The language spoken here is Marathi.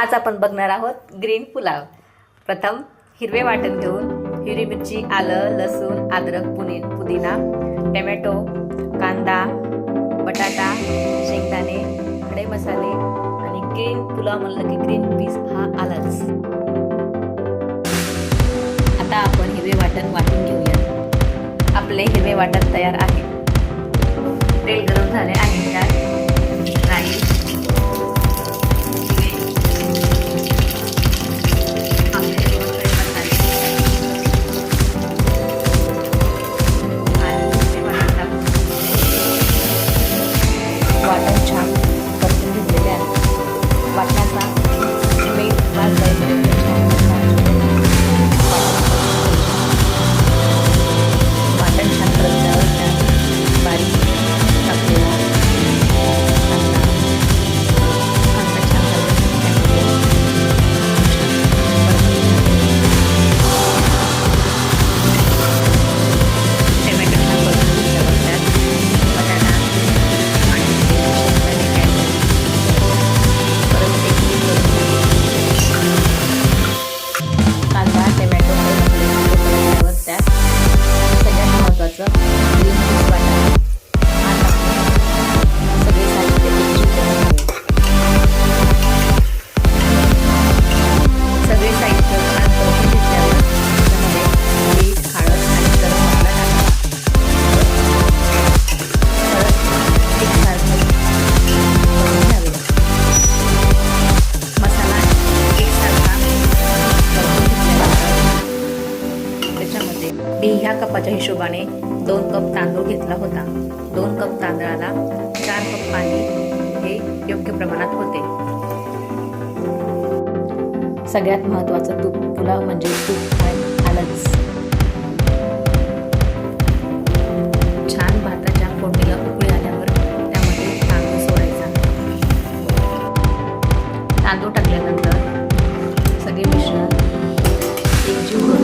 आज आपण बघणार आहोत ग्रीन पुलाव. प्रथम हिरवे वाटण घेऊन हिरवी मिरची आलं लसूण अद्रक पुने पुदिना टमॅटो कांदा बटाटा शेंगदाणे खडे मसाले आणि ग्रीन पुलाव म्हणलं की ग्रीन पीस हा आलाच. आता आपण हिरवे वाटण वाटून घेऊया. आपले हिरवे वाटण तयार आहे. तेल गरम झाले आहे त्यात ह्या कपाच्या हिशोबाने दोन कप तांदूळ घेतला होता. दोन कप तांदळाला चार कप पाणी हे योग्य प्रमाणात होते. सगळ्यात महत्त्वाचं तूप पुलाव म्हणजे तूप आणि आलंच. छान भाताच्या फोडणीला उकळी आल्यावर त्यामध्ये तांदूळ सोडायचा. तांदूळ टाकल्यानंतर सगळे मिश्रण एकजीव